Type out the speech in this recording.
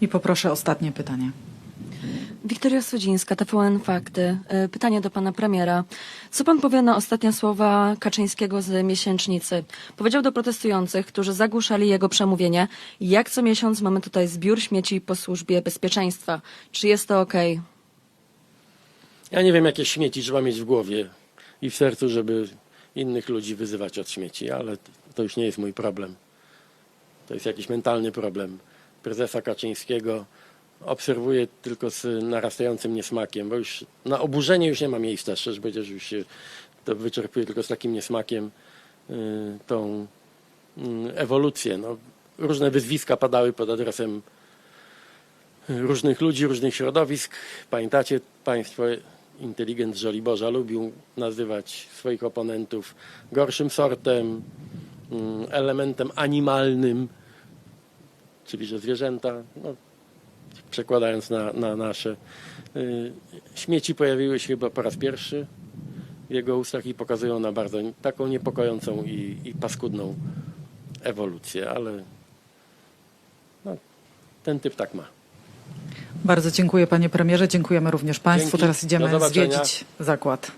I poproszę ostatnie pytanie. Wiktoria Słodzińska, TVN Fakty. E, Pytanie do pana premiera. Co pan powie na ostatnie słowa Kaczyńskiego z miesięcznicy? Powiedział do protestujących, którzy zagłuszali jego przemówienie, jak co miesiąc mamy tutaj zbiór śmieci po służbie bezpieczeństwa. Czy jest to okej? Ja nie wiem, jakie śmieci trzeba mieć w głowie i w sercu, żeby innych ludzi wyzywać od śmieci, ale to już nie jest mój problem. To jest jakiś mentalny problem prezesa Kaczyńskiego. Obserwuję tylko z narastającym niesmakiem, bo już na oburzenie już nie ma miejsca, szczerze powiedziawszy, już się to wyczerpuje tylko z takim niesmakiem y, tą y, ewolucję. No, różne wyzwiska padały pod adresem różnych ludzi, różnych środowisk. Pamiętacie Państwo, inteligent Żoliborza lubił nazywać swoich oponentów gorszym sortem, mm, elementem animalnym, czyli że zwierzęta, no, przekładając na, na nasze. Y, Śmieci pojawiły się chyba po raz pierwszy w jego ustach i pokazują na bardzo taką niepokojącą i, i paskudną ewolucję, ale no, ten typ tak ma. Bardzo dziękuję panie premierze, dziękujemy również państwu. Dzięki. Teraz idziemy zwiedzić zakład.